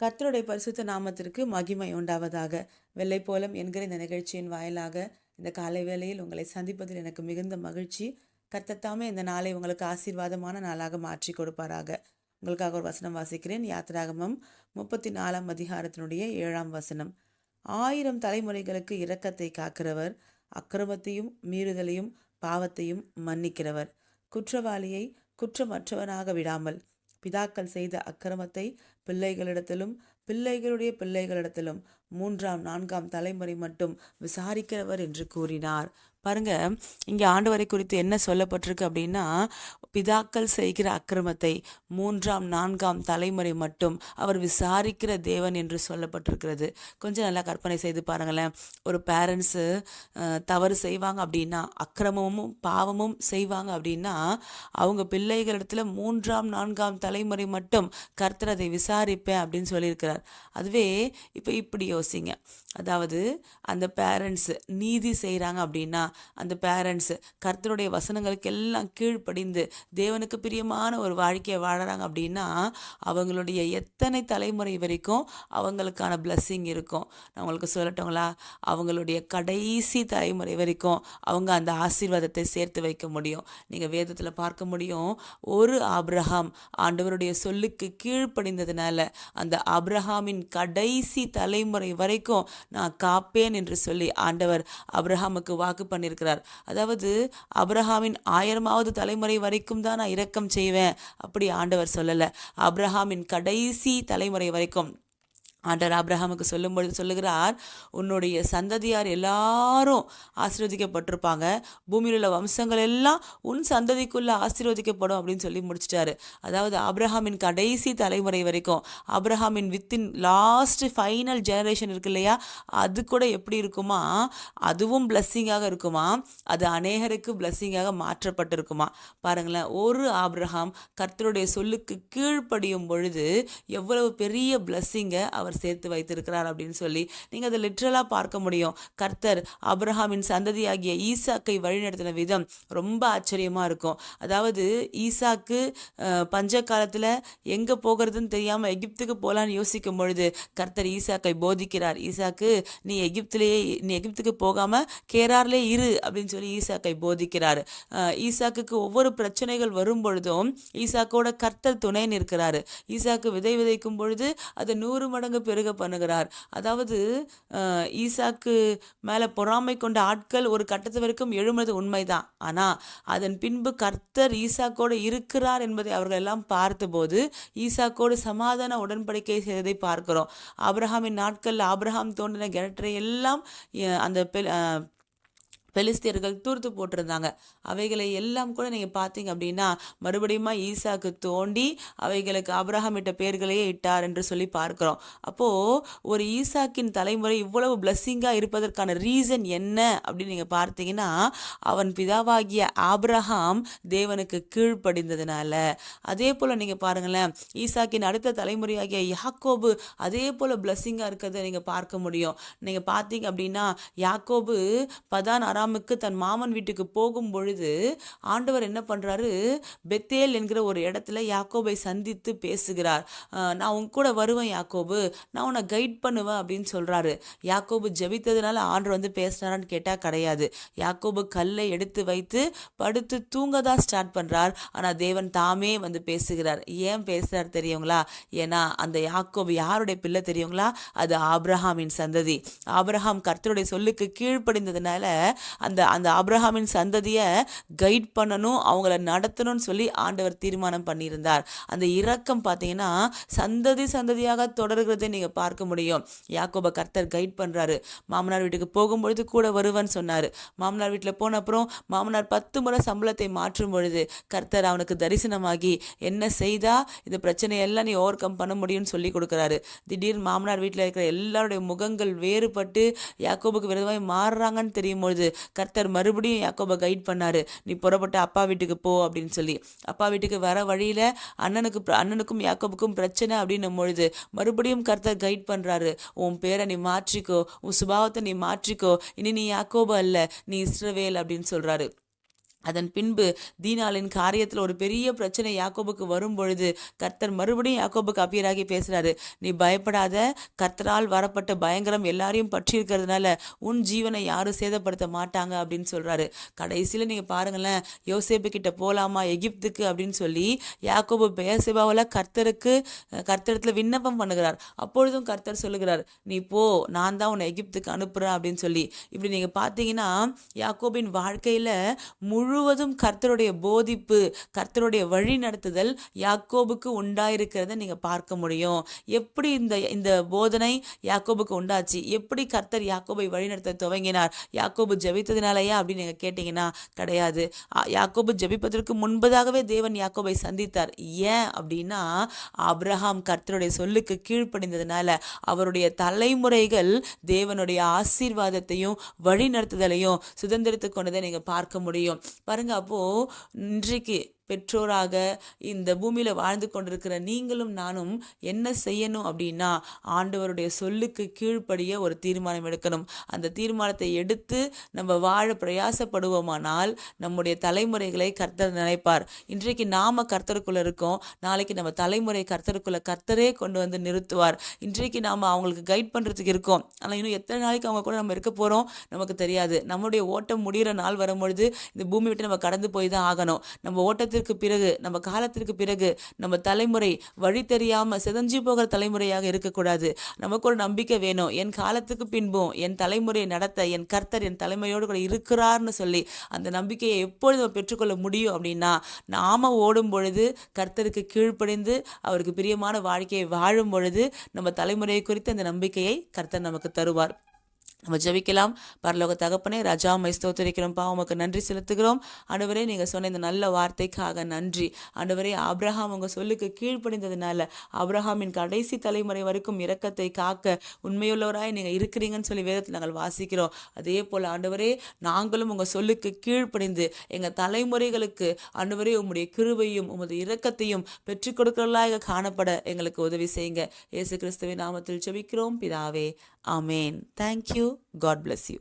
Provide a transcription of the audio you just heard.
கத்தருடைய பரிசுத்த நாமத்திற்கு மகிமை உண்டாவதாக. வெள்ளை போலம் என்கிற இந்த நிகழ்ச்சியின் வாயிலாக இந்த காலை வேளையில் உங்களை சந்திப்பதில் எனக்கு மிகுந்த மகிழ்ச்சி. கத்தத்தாமே இந்த நாளை உங்களுக்கு ஆசீர்வாதமான நாளாக மாற்றி கொடுப்பாராக. உங்களுக்காக ஒரு வசனம் வாசிக்கிறேன். யாத்ராகமம் முப்பத்தி நாலாம் அதிகாரத்தினுடைய ஏழாம் வசனம். ஆயிரம் தலைமுறைகளுக்கு இரக்கத்தை காக்கிறவர் அக்கிரமத்தையும் மீறுதலையும் பாவத்தையும் மன்னிக்கிறவர். குற்றவாளியை குற்றமற்றவனாக விடாமல் பிதாக்கள் செய்த அக்கிரமத்தை பிள்ளைகளிடத்திலும் பிள்ளைகளுடைய பிள்ளைகளிடத்திலும் மூன்றாம் நான்காம் தலைமுறை மட்டும் விசாரிக்கிறவர் என்று கூறினார். பாருங்க இங்கே ஆண்டவரை குறித்து என்ன சொல்லப்பட்டிருக்கு அப்படின்னா பிதாக்கள் செய்கிற அக்கிரமத்தை மூன்றாம் நான்காம் தலைமுறை மட்டும் அவர் விசாரிக்கிற தேவன் என்று சொல்லப்பட்டிருக்கிறது. கொஞ்சம் நல்லா கற்பனை செய்து பாருங்களேன். ஒரு பேரண்ட்ஸு தவறு செய்வாங்க அப்படின்னா அக்கிரமமும் பாவமும் செய்வாங்க அப்படின்னா அவங்க பிள்ளைகளிடத்துல மூன்றாம் நான்காம் தலைமுறை மட்டும் கர்த்தர் அதை விசாரிப்பேன் அப்படின்னு சொல்லியிருக்கிறார். அதுவே இப்போ இப்படி யோசிங்க. அதாவது அந்த பேரண்ட்ஸ் நீதி செய்கிறாங்க அப்படின்னா அந்த பேரண்ட்ஸ் கர்த்தருடைய வசனங்களுக்கு எல்லாம் கீழ்ப்படிந்து தேவனுக்கு பிரியமான ஒரு வாழ்க்கையை வாழறாங்க அப்படின்னா அவங்களுடைய எத்தனை தலைமுறை வரைக்கும் அவங்களுக்கான பிளஸ்ஸிங் இருக்கும். நான் உங்களுக்கு சொல்லட்டுங்களா? அவங்களுடைய கடைசி தலைமுறை வரைக்கும் அவங்க அந்த ஆசீர்வாதத்தை சேர்த்து வைக்க முடியும். நீங்கள் வேதத்தில் பார்க்க முடியும் ஒரு அப்ரஹாம் ஆண்டவருடைய சொல்லுக்கு கீழ்ப்படிந்ததுனால அந்த அப்ரஹாமின் கடைசி தலைமுறை வரைக்கும் நான் காப்பேன் என்று சொல்லி ஆண்டவர் அப்ரஹாமுக்கு வாக்கு பண்ணியிருக்கிறார் அதாவது அப்ரஹாமின் ஆயிரமாவது தலைமுறை வரைக்கும் தான் நான் இரக்கம் செய்வேன். அப்படி ஆண்டவர் சொல்லலை. அப்ரஹாமின் கடைசி தலைமுறை வரைக்கும் ஆண்டவர் ஆபிரகாமுக்கு சொல்லும்பொழுது சொல்லுகிறார் உன்னுடைய சந்ததியார் எல்லாரும் ஆசீர்வதிக்கப்பட்டிருப்பாங்க. பூமியில் உள்ள வம்சங்கள் எல்லாம் உன் சந்ததிக்குள்ளே ஆசீர்வதிக்கப்படும் அப்படின்னு சொல்லி முடிச்சிட்டாரு. அதாவது அப்ரஹாமின் கடைசி தலைமுறை வரைக்கும் அப்ரஹாமின் வித்தின் லாஸ்ட் ஃபைனல் ஜெனரேஷன் இருக்கு இல்லையா? அது கூட எப்படி இருக்குமா? அதுவும் பிளஸ்ஸிங்காக இருக்குமா? அது அநேகருக்கு பிளஸ்ஸிங்காக மாற்றப்பட்டிருக்குமா? பாருங்களேன் ஒரு ஆப்ரஹாம் கர்த்தருடைய சொல்லுக்கு கீழ்ப்படியும் பொழுது எவ்வளவு பெரிய பிளஸ்ஸிங்கை அவர் சேர்த்து வைத்திருக்கிறார் அப்படின்னு சொல்லி நீங்கள் அதை லிட்ரலாக பார்க்க முடியும். கர்த்தர் அப்ரஹாமின் சந்ததியாகிய ஈசாக்கை வழிநடத்தின விதம் ரொம்ப ஆச்சரியமாக இருக்கும். அதாவது ஈசாக்கு பஞ்ச காலத்தில் எங்கே போகிறதுன்னு தெரியாமல் எகிப்துக்கு போகலான்னு யோசிக்கும் பொழுது கர்த்தர் ஈசாக்கை போதிக்கிறார். ஈசாக்கு நீ எகிப்திலேயே நீ எகிப்துக்கு போகாமல் கேரார்லே இரு அப்படின்னு சொல்லி ஈசாக்கை போதிக்கிறார். அஹ், ஈசாக்குக்கு ஒவ்வொரு பிரச்சனைகள் வரும் பொழுதும் ஈசாக்கோட கர்த்தர் துணை நிற்கிறாரு. ஈசாக்கு விதை விதைக்கும் பொழுது அதை நூறு மடங்கு பெருக பண்ணுகிறார். அதாவது ஈசாக்கு மேலே பொறாமை கொண்ட ஆட்கள் ஒரு கட்டத்து வரைக்கும் எழும்புறது உண்மைதான். ஆனால் அதன் பின்பு கர்த்தர் ஈசாக்கோடு இருக்கிறார் என்பதை அவர்கள் எல்லாம் பார்த்தபோது ஈசாக்கோடு சமாதான உடன்படிக்கை செய்ததை பார்க்கிறோம். ஆப்ரஹாமின் நாட்களில் ஆப்ரஹாம் தோன்றின கிணற்றை எல்லாம் அந்த பெ- பெலிஸ்தியர்கள் தூர்த்து போட்டிருந்தாங்க. அவைகளை எல்லாம் கூட நீங்கள் பார்த்தீங்க அப்படின்னா மறுபடியும் ஈசாக்கு தோண்டி அவைகளுக்கு ஆபிரகாம் இட்ட பேர்களையே இட்டார் என்று சொல்லி பார்க்குறோம். அப்போது ஒரு ஈசாக்கின் தலைமுறை இவ்வளவு பிளஸ்ஸிங்காக இருப்பதற்கான ரீசன் என்ன அப்படின்னு நீங்கள் பார்த்தீங்கன்னா அவன் பிதாவாகிய ஆப்ரஹாம் தேவனுக்கு கீழ்ப்படிந்ததுனால. அதே போல் நீங்கள் பாருங்களேன் ஈசாக்கின் அடுத்த தலைமுறையாகிய யாக்கோபு அதே போல் பிளஸ்ஸிங்காக இருக்கிறத நீங்கள் பார்க்க முடியும். நீங்கள் பார்த்தீங்க அப்படின்னா யாக்கோபு பதான் அராமுக்கு தன் மாமன் வீட்டுக்கு போகும் பொழுது ஆண்டவர் என்ன பண்ணுறாரு பெத்தேல் என்கிற ஒரு இடத்துல யாக்கோபை சந்தித்து பேசுகிறார். நான் உன் கூட வருவேன் யாக்கோபு. நான் உன்னை கைட் பண்ணுவேன் அப்படின்னு சொல்கிறாரு யாக்கோபு ஜெபித்ததுனால ஆண்டவர் வந்து பேசினாரான்னு கேட்டால் கிடையாது. யாக்கோபு கல்லை எடுத்து வைத்து படுத்து தூங்க தான் ஸ்டார்ட் பண்ணுறார் ஆனால் தேவன் தாமே வந்து பேசுகிறார். ஏன் பேசுகிறார் தெரியுங்களா? ஏன்னா அந்த யாக்கோபு யாருடைய பிள்ளை தெரியுங்களா? அது ஆப்ரஹாமின் சந்ததி. ஆப்ரஹாம் கர்த்தருடைய சொல்லுக்கு கீழ்ப்படிந்ததுனால அந்த அந்த அப்ரஹாமின் சந்ததியை கைட் பண்ணணும் அவங்கள நடத்தணும்னு சொல்லி ஆண்டவர் தீர்மானம் பண்ணியிருந்தார். அந்த இரக்கம் பார்த்தீங்கன்னா சந்ததி சந்ததியாக தொடர்கிறதை நீங்கள் பார்க்க முடியும். யாக்கோப கர்த்தர் கைட் பண்ணுறாரு மாமனார் வீட்டுக்கு போகும்பொழுது கூட வருவேன்னு சொன்னார். மாமனார் வீட்டில் போன அப்புறம் மாமனார் பத்து முறை சம்பளத்தை மாற்றும் பொழுது கர்த்தர் அவனுக்கு தரிசனமாகி என்ன செய்தா? இந்த பிரச்சனையெல்லாம் நீ ஓவர் கம் பண்ண முடியும்னு சொல்லி கொடுக்குறாரு. திடீர்னு மாமனார் வீட்டில் இருக்கிற எல்லாருடைய முகங்கள் வேறுபட்டு யாக்கோபுக்கு விரோதமாய் மாறுறாங்கன்னு தெரியும் பொழுது கர்த்தர் மறுபடியும் யாக்கோபை கைட் பண்ணாரு. நீ புறப்பட்டு அப்பா வீட்டுக்கு போ அப்படின்னு சொல்லி. அப்பா வீட்டுக்கு வர வழியில அண்ணனுக்கு அண்ணனுக்கும் யாக்கோபுக்கும் பிரச்சனை அப்படின்னும் பொழுது மறுபடியும் கர்த்தர் கைட் பண்ணுறாரு உன் பேரை நீ மாற்றிக்கோ. உன் சுபாவத்தை நீ மாற்றிக்கோ. இனி நீ யாக்கோபு அல்ல நீ இஸ்ரவேல் அப்படின்னு சொல்கிறாரு அதன் பின்பு தீனாளின் காரியத்தில் ஒரு பெரிய பிரச்சனை யாக்கோபுக்கு வரும் பொழுது கர்த்தர் மறுபடியும் யாக்கோபுக்கு அப்பியராகி பேசுகிறாரு நீ பயப்படாத கர்த்தரால் வரப்பட்ட பயங்கரம் எல்லாரையும் பற்றி இருக்கிறதுனால உன் ஜீவனை யாரும் சேதப்படுத்த மாட்டாங்க அப்படின்னு சொல்கிறாரு கடைசியில் நீங்கள் பாருங்களேன் யோசேப்பு கிட்ட போகலாமா எகிப்துக்கு அப்படின்னு சொல்லி யாக்கோபு பேசபாவில் கர்த்தருக்கு கர்த்தரத்தில் விண்ணப்பம் பண்ணுகிறார். அப்பொழுதும் கர்த்தர் சொல்லுகிறார் நீ போ நான் தான் உன்னை எகிப்துக்கு அனுப்புகிறேன் அப்படின்னு சொல்லி. இப்படி நீங்கள் பார்த்தீங்கன்னா யாக்கோபின் முழு முழுவதும் கர்த்தருடைய போதிப்பு கர்த்தருடைய வழி நடத்துதல் யாக்கோபுக்கு உண்டாயிருக்கிறத நீங்கள் பார்க்க முடியும். எப்படி இந்த இந்த போதனை யாக்கோபுக்கு உண்டாச்சு? எப்படி கர்த்தர் யாக்கோபை வழிநடத்த துவங்கினார்? யாக்கோபு ஜபித்ததுனாலயா அப்படின்னு நீங்கள் கேட்டிங்கன்னா கிடையாது. யாக்கோபு ஜெபிப்பதற்கு முன்பதாகவே தேவன் யாக்கோபை சந்தித்தார். ஏன் அப்படின்னா அப்ரஹாம் கர்த்தருடைய சொல்லுக்கு கீழ்ப்படிந்ததுனால அவருடைய தலைமுறைகள் தேவனுடைய ஆசீர்வாதத்தையும் வழிநடத்துதலையும் சுதந்திரத்து கொண்டதை நீங்கள் பார்க்க முடியும். பாருங்க அப்போது இன்றைக்கு பெற்றோராக இந்த பூமியில் வாழ்ந்து கொண்டிருக்கிற நீங்களும் நானும் என்ன செய்யணும் அப்படின்னா ஆண்டவருடைய சொல்லுக்கு கீழ்ப்படிய ஒரு தீர்மானம் எடுக்கணும். அந்த தீர்மானத்தை எடுத்து நம்ம வாழ பிரயாசப்படுவோமானால் நம்முடைய தலைமுறைகளை கர்த்தர் நினைப்பார். இன்றைக்கு நாம கர்த்தருக்குள்ள இருக்கோம். நாளைக்கு நம்ம தலைமுறை கர்த்தருக்குள்ள கர்த்தரே கொண்டு வந்து நிறுத்துவார். இன்றைக்கு நாம அவங்களுக்கு கைட் பண்றதுக்கு இருக்கோம். ஆனால் இன்னும் எத்தனை நாளைக்கு அவங்க கூட நம்ம இருக்க போறோம்? நமக்கு தெரியாது. நம்முடைய ஓட்டம் முடிகிற நாள் வரும்பொழுது இந்த பூமி விட்டு நம்ம கடந்து போய் தான் ஆகணும். நம்ம ஓட்டத்தை காலத்திற்கு பிறகு நம்ம காலத்திற்கு பிறகு நம்ம தலைமுறை வழி தெரியாமல் சிதஞ்சு போகிற தலைமுறையாக இருக்கக்கூடாது. நமக்கு ஒரு நம்பிக்கை வேணும். என் காலத்துக்கு பின்பும் என் தலைமுறையை நடத்த என் கர்த்தர் என் தலைமையோடு கூட இருக்கிறார்னு சொல்லி அந்த நம்பிக்கையை எப்பொழுது நம்ம பெற்றுக்கொள்ள முடியும் அப்படின்னா நாம ஓடும் பொழுது கர்த்தருக்கு கீழ்ப்படிந்து அவருக்கு பிரியமான வாழ்க்கையை வாழும் பொழுது நம்ம தலைமுறையை குறித்த அந்த நம்பிக்கையை கர்த்தர் நமக்கு தருவார். நம்ம ஜெபிக்கலாம். பரலோக தகப்பனே ராஜா மைஸ்தோத்தரிக்கிறோம்ப்பா உமக்கு நன்றி செலுத்துகிறோம். ஆண்டவரே நீங்கள் சொன்ன இந்த நல்ல வார்த்தைக்காக நன்றி. அன்றுவரே ஆபிரகாம் உங்கள் சொல்லுக்கு கீழ்ப்படிந்ததுனால அப்ரஹாமின் கடைசி தலைமுறை வரைக்கும் இரக்கத்தை காக்க உண்மையுள்ளவராய் நீங்கள் இருக்கிறீங்கன்னு சொல்லி வேதத்தில் நாங்கள் வாசிக்கிறோம். அதே போல் ஆண்டவரே நாங்களும் உங்கள் சொல்லுக்கு கீழ்ப்படிந்து எங்கள் தலைமுறைகளுக்கு ஆண்டவரே உம்முடைய கிருவையும் உமது இரக்கத்தையும் பெற்றுக் கொடுக்கிறவர்களாக காணப்பட எங்களுக்கு உதவி செய்யுங்க. இயேசு கிறிஸ்துவின் நாமத்தில் ஜெபிக்கிறோம். பிதாவே ஆமேன். Thank you God bless you.